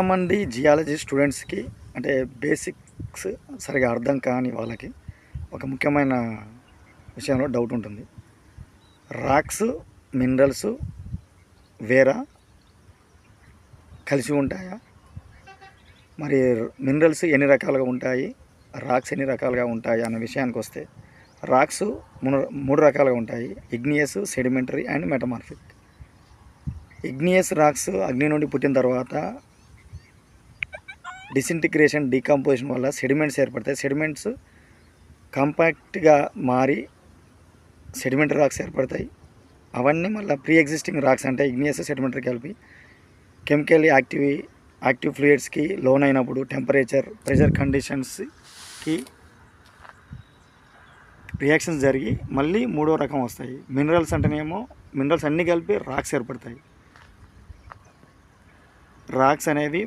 చాలామంది జియాలజీ స్టూడెంట్స్కి అంటే బేసిక్స్ సరిగా అర్థం కాని వాళ్ళకి ఒక ముఖ్యమైన విషయంలో డౌట్ ఉంటుంది. రాక్స్ మినరల్స్ వేరా కలిసి ఉంటాయా? మరి మినరల్స్ ఎన్ని రకాలుగా ఉంటాయి? రాక్స్ ఎన్ని రకాలుగా ఉంటాయి? అన్న విషయానికి వస్తే రాక్స్ మూడు మూడు రకాలుగా ఉంటాయి. Igneous sedimentary and metamorphic. Igneous rocks అగ్ని నుండి పుట్టిన తర్వాత డిసింటిగ్రేషన్ డీకంపోజిషన్ వల్ల సెడిమెంట్స్ ఏర్పడతాయి. సెడిమెంట్స్ కాంపాక్ట్గా మారి సెడిమెంట్ రాక్స్ ఏర్పడతాయి. అవన్నీ మళ్ళీ ప్రీ ఎగ్జిస్టింగ్ రాక్స్ అంటే ఇగ్నియస్ సెడిమెంటర్ కలిపి కెమికల్ యాక్టివ్ యాక్టివ్ ఫ్లూయిడ్స్కి లోన్ అయినప్పుడు టెంపరేచర్ ప్రెషర్ కండిషన్స్కి రియాక్షన్స్ జరిగి మళ్ళీ మూడో రకం వస్తాయి. మినరల్స్ అంటేనేమో మినరల్స్ అన్నీ కలిపి రాక్స్ ఏర్పడతాయి. రాక్స్ అనేవి